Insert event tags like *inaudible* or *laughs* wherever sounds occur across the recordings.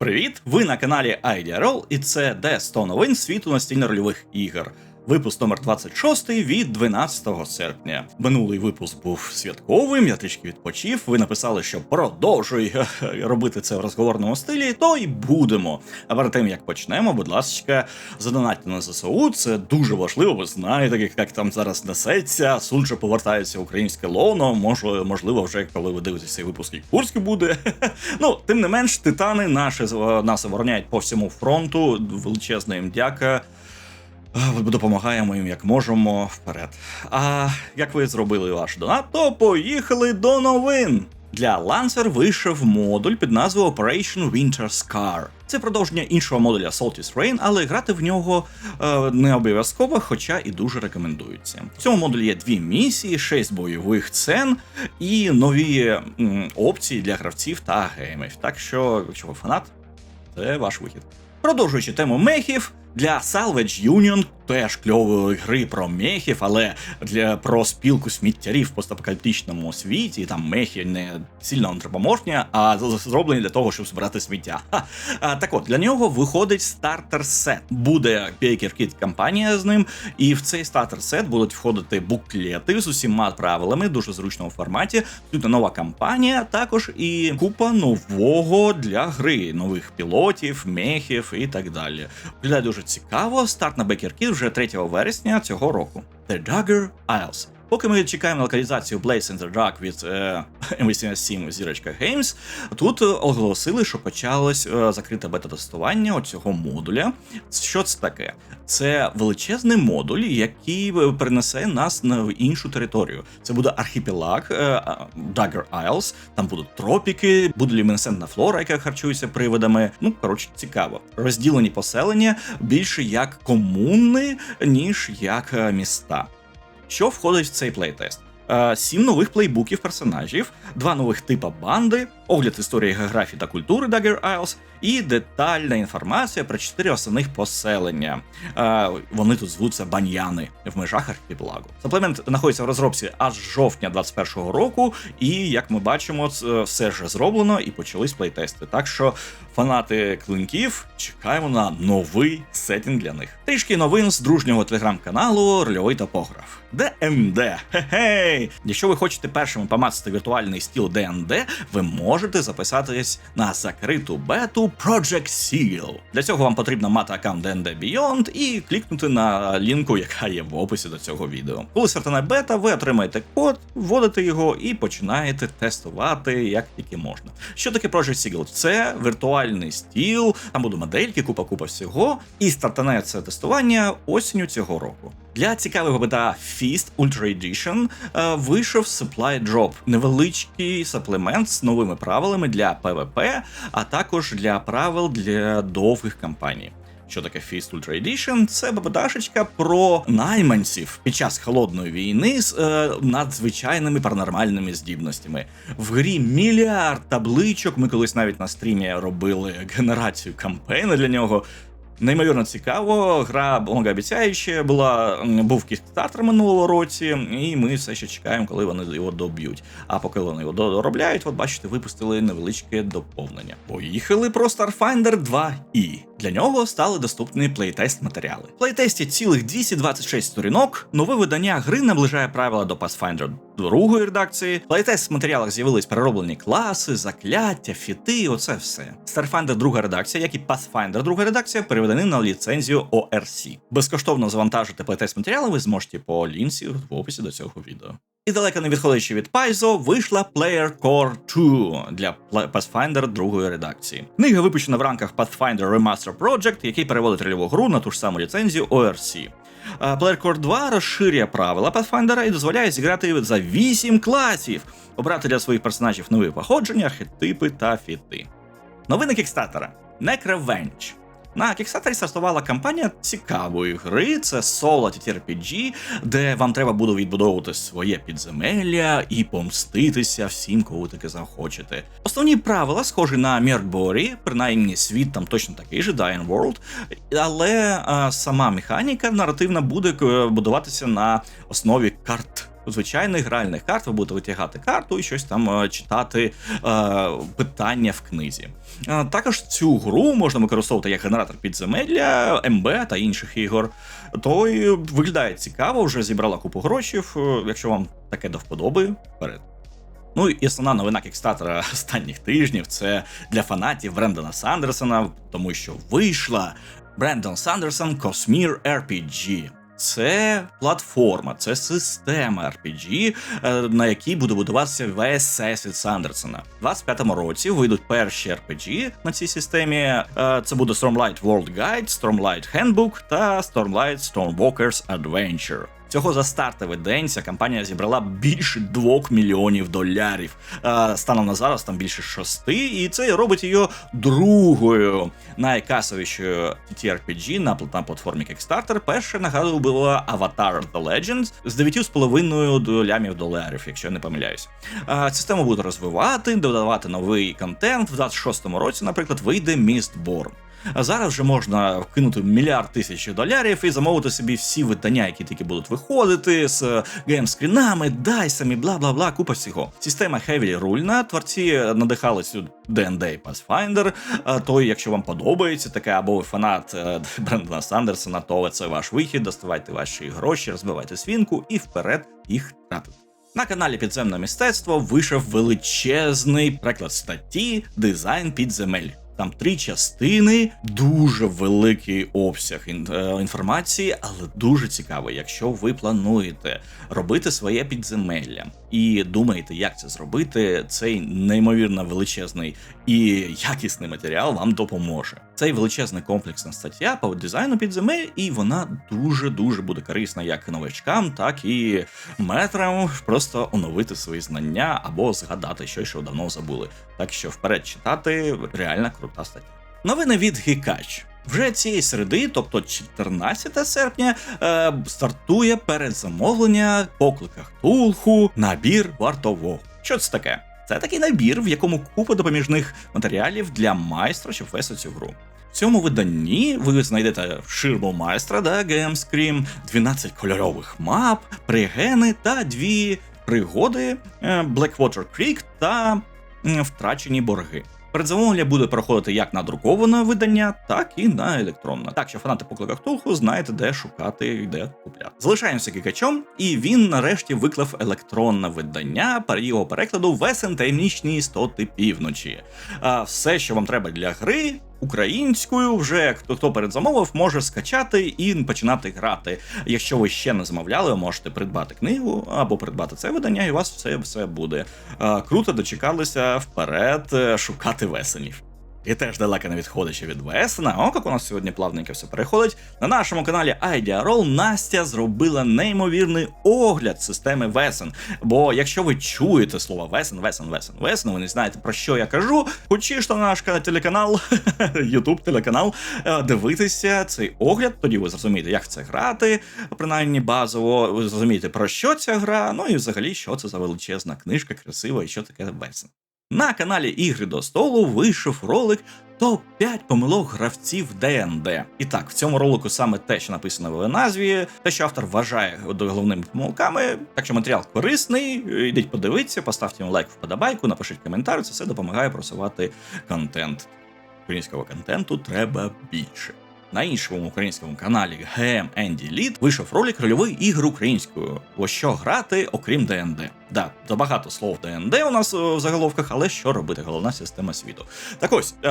Привіт! Ви на каналі IDRL, і це де 100 новин світу настільно-рольових ігор. Випуск номер 26 від 12 серпня. Минулий випуск був святковим, я трішки відпочив. Ви написали, що продовжуй *laughs* робити це в розговорному стилі, то й будемо. А перед тим як почнемо, будь ласка, задонатьте на ЗСУ. Це дуже важливо. Ви знаєте, як, там зараз несеться. Сунже повертається українське лоно. Може, можливо, вже коли ви дивитесь цей випуск, і Курськ буде. *laughs* ну, тим не менш, титани наші нас обороняють по всьому фронту. Величезна їм дяка. Допомагаємо їм як можемо вперед. А як ви зробили ваш донат, то поїхали до новин. Для Lancer вийшов модуль під назвою Operation Winter Scar. Це продовження іншого модуля Saltis Rain, але грати в нього е, не обов'язково, хоча і дуже рекомендується. В цьому модулі є дві місії, шість бойових сцен і нові м, опції для гравців та геймів. Так що, якщо ви фанат, це ваш вихід. Продовжуючи тему мехів, для Salvage Union теж кльової гри про мехів, але для про спілку сміттярів в постапокаліптичному світі, там мехи не сильно антропоморфні, а зроблені для того, щоб збирати сміття. А, так от, для нього виходить стартер сет. Буде Baker Kit компанія з ним, і в цей стартер сет будуть входити буклети з усіма правилами, дуже зручному форматі. Тут нова кампанія, також і купа нового для гри, нових пілотів, мехів і так далі. Виглядає дуже цікаво. Старт на Baker Kit вже 3 вересня цього року. The Dagger Isles. Поки ми чекаємо локалізацію Blaze in the Dark від е, *laughs* M87 зірочка Games, тут оголосили, що почалось е, закрите бета-тестування цього модуля. Що це таке? Це величезний модуль, який перенесе нас на іншу територію. Це буде архіпелаг е, Dagger Isles, там будуть тропіки, буде люмінесцентна флора, яка харчується привидами. Ну, коротше, цікаво. Розділені поселення більше як комуни, ніж як е, міста. Що входить в цей плейтест? Сім нових плейбуків персонажів, два нових типа банди, огляд історії географії та культури Dagger Isles і детальна інформація про чотири основних поселення. Вони тут звуться баньяни в межах архіпелагу. Саплемент знаходиться в розробці аж жовтня 21-го року, і як ми бачимо, це все вже зроблено і почались плейтести. Так що фанати клинків чекаємо на новий сетінг для них. Трішки новин з дружнього телеграм-каналу Рольовий топограф. ДНД. Хе-хей! Якщо ви хочете першими помацати віртуальний стіл ДНД, ви можете записатись на закриту бету Project Seal. Для цього вам потрібно мати аккаунт DND Beyond і клікнути на лінку, яка є в описі до цього відео. Коли стартане бета, ви отримаєте код, вводите його і починаєте тестувати як тільки можна. Що таке Project Seal? Це віртуальний стіл, там буде модельки, купа-купа всього, і стартане це тестування осінню цього року. Для цікавого бета Fist Ultra Edition е, вийшов Supply Drop, невеличкий саплемент з новими правилами для PvP, а також для правил для довгих кампаній. Що таке Fist Ultra Edition? Це бабадашечка про найманців під час холодної війни з е, надзвичайними паранормальними здібностями. В грі мільярд табличок. Ми колись навіть на стрімі робили генерацію кампейна для нього. Неймовірно цікаво, гра обіцяюча була був кікстартер минулого році, і ми все ще чекаємо, коли вони його доб'ють. А поки вони його доробляють, от бачите, випустили невеличке доповнення. Поїхали про Starfinder 2 і для нього стали доступні плейтест матеріали. В плейтесті цілих 226 сторінок. Нове видання гри наближає правила до Pathfinder другої редакції. В плейтест матеріалах з'явились перероблені класи, закляття, фіти. Оце все. Starfinder друга редакція, як і Pathfinder друга редакція, переведені на ліцензію ORC. Безкоштовно завантажити плейтест матеріали ви зможете по лінці в описі до цього відео. І далеко не відходячи від Paizo, вийшла Player Core 2 для Pathfinder другої редакції. Книга випущена в рамках Pathfinder Remaster Project, який переводить рольову гру на ту ж саму ліцензію ORC. Player Core 2 розширює правила Pathfinder і дозволяє зіграти за 8 класів, обрати для своїх персонажів нові походження, архетипи та фіти. Новини Кікстатера Necrevenge. На Kickstarter стартувала кампанія цікавої гри. Це соло TTRPG, де вам треба буде відбудовувати своє підземелля і помститися всім, кого таки захочете. Основні правила схожі на Мірборі, принаймні світ там точно такий же, Dying World, але а, сама механіка наративна буде будуватися на основі карт звичайних гральних карт. Ви будете витягати карту і щось там е, читати е, питання в книзі. Е, також цю гру можна використовувати як генератор підземелля, МБ та інших ігор. То й виглядає цікаво, вже зібрала купу грошів. Якщо вам таке до вподоби, вперед. Ну і основна новина кікстатера *laughs* останніх тижнів це для фанатів Брендона Сандерсона, тому що вийшла Брендон Сандерсон Cosmere RPG. Це платформа, це система RPG, е, на якій буде будуватися весь всесвіт Сандерсона. У 25-му році вийдуть перші RPG на цій системі. Е, Це буде Stormlight World Guide, Stormlight Handbook та Stormlight Stormwalkers Adventure. Всього за стартовий день ця компанія зібрала більше 2 мільйонів долярів. Е, Станом на зараз там більше шести, і це робить її другою найкасовішою TTRPG на, платформі Kickstarter. Перше нагадую було Avatar The Legends з 9,5 лямів доларів, якщо я не помиляюсь. Е, Систему будуть розвивати, додавати новий контент. В 26-му році, наприклад, вийде Mistborn. А зараз вже можна вкинути мільярд тисяч долярів і замовити собі всі видання, які тільки будуть виходити з геймскрінами, дайсами, бла бла бла, купа всього. Система Heavy рульна. Творці надихали цю D&D і Pathfinder. А, То, якщо вам подобається таке, або ви фанат е, Брендона Сандерсона, то це ваш вихід. Доставайте ваші гроші, розбивайте свінку і вперед їх тратити. На каналі Підземне мистецтво вийшов величезний приклад статті Дизайн підземель. Там три частини, дуже великий обсяг е, інформації, але дуже цікаво, якщо ви плануєте робити своє підземелля і думаєте, як це зробити, цей неймовірно величезний і якісний матеріал вам допоможе. Цей величезний комплексна стаття по дизайну підземель, і вона дуже дуже буде корисна як новачкам, так і метрам просто оновити свої знання або згадати щось, що давно забули. Так що вперед читати реально крута стаття. Новини від Гікач. Вже цієї середи, тобто 14 серпня, е, стартує передзамовлення покликах Тулху набір вартового. Що це таке? Це такий набір, в якому купа допоміжних матеріалів для майстра, щоб вести цю гру. В цьому виданні ви знайдете ширму майстра, да, Scream, 12 кольорових мап, пригени та дві пригоди е, Blackwater Creek та втрачені борги. Передзамовлення буде проходити як на друковане видання, так і на електронне. Так що фанати поклика Ктулху знаєте, де шукати де купляти. Залишаємося кікачом, і він нарешті виклав електронне видання перед його перекладу Весен таємнічні істоти півночі. А все, що вам треба для гри. Українською вже хто хто передзамовив, може скачати і починати грати. Якщо ви ще не замовляли, можете придбати книгу або придбати це видання, і у вас все, все буде. Круто дочекалися вперед е, шукати весенів. І теж далеко не відходячи від Весена, о, як у нас сьогодні плавненько все переходить. На нашому каналі IdeaRoll Настя зробила неймовірний огляд системи Весен. Бо якщо ви чуєте слово Весен, Весен, Весен, Весен, ви не знаєте про що я кажу, хочеш на наш телеканал, *laughs* YouTube телеканал, е, дивитися цей огляд, тоді ви зрозумієте, як це грати, принаймні базово, ви зрозумієте, про що ця гра, ну і взагалі, що це за величезна книжка, красива і що таке Весен. На каналі Ігри до столу вийшов ролик топ-5 помилок гравців ДНД. І так, в цьому ролику саме те, що написано в назві, те, що автор вважає головними помилками. Так що матеріал корисний, йдіть подивіться, поставте йому лайк, вподобайку, напишіть коментар, це все допомагає просувати контент. Українського контенту треба більше. На іншому українському каналі GM Andy Lead вийшов ролик рольової ігри українською. О що грати, окрім ДНД. Да, забагато слов ДНД у нас е, в заголовках, але що робити? Головна система світу. Так ось е-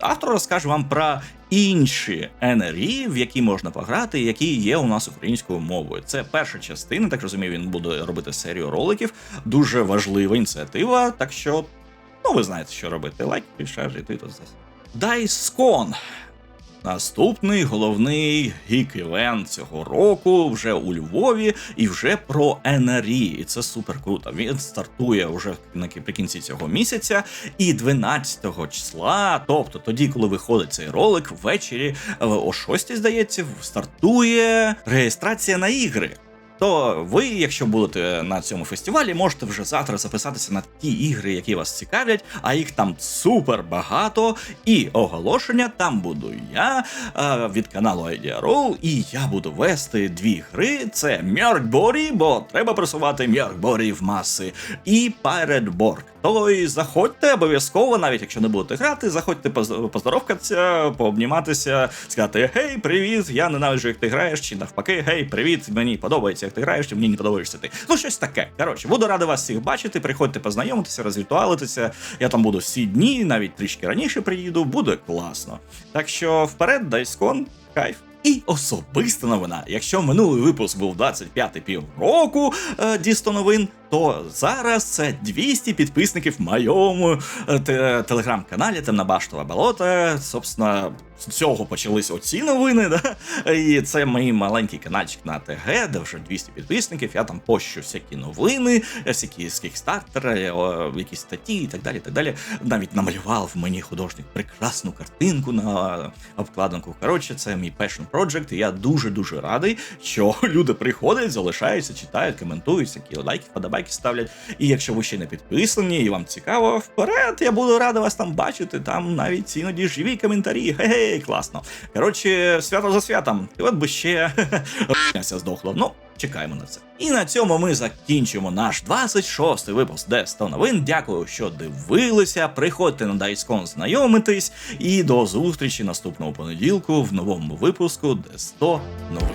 автор розкаже вам про інші НРІ, в які можна пограти, які є у нас українською мовою. Це перша частина, так розумію, він буде робити серію роликів. Дуже важлива ініціатива. Так що, ну ви знаєте, що робити. Лайк, шар, і ти тут здесь. Дайскон. Наступний головний гік-івент цього року вже у Львові і вже про НРІ. І це супер круто. Він стартує вже наприкінці цього місяця. І 12 числа, тобто тоді, коли виходить цей ролик, ввечері е, о 6, здається, стартує реєстрація на ігри. То ви, якщо будете на цьому фестивалі, можете вже завтра записатися на ті ігри, які вас цікавлять, а їх там супер багато. І оголошення там буду я е, від каналу IDRO, і я буду вести дві гри: це Мьоркборі, бо треба просувати Мьоркборі в маси, і Borg. То й заходьте обов'язково, навіть якщо не будете грати, заходьте поздоровкатися, пообніматися, сказати Гей, привіт, я ненавиджу, як ти граєш, чи навпаки, гей, привіт, мені подобається, ти граєш, чи мені не подобаєшся ти. Ну, щось таке. Коротше, буду радий вас всіх бачити. Приходьте познайомитися, розвітуалитися. Я там буду всі дні, навіть трішки раніше приїду, буде класно. Так що вперед, дайскон, кайф. І особиста новина. Якщо минулий випуск був 25-й півроку е, Дісто новин, то зараз це 200 підписників в моєму е, те- телеграм-каналі Темна Баштова болота. Собственно, з цього почались оці новини. Да? І це мій маленький каналчик на ТГ, де вже 200 підписників. Я там пощу всякі новини, всякі з кікстартера, е, якісь статті і так далі. так далі. Навіть намалював мені художник прекрасну картинку на обкладинку. Коротше, це мій passion project, і я дуже-дуже радий, що *laughs* люди приходять, залишаються, читають, коментують, всякі лайки, вподобайки ставлять. І якщо ви ще не підписані і вам цікаво, вперед, я буду радий вас там бачити. Там навіть іноді живі коментарі. Гей, класно. Коротше, свято за святом. І от би ще *laughs* здохло. Ну, чекаємо на це. І на цьому ми закінчимо наш 26-й випуск де 100 новин. Дякую, що дивилися. Приходьте на Дайскон знайомитись. І до зустрічі наступного понеділку в новому випуску де 100 новин.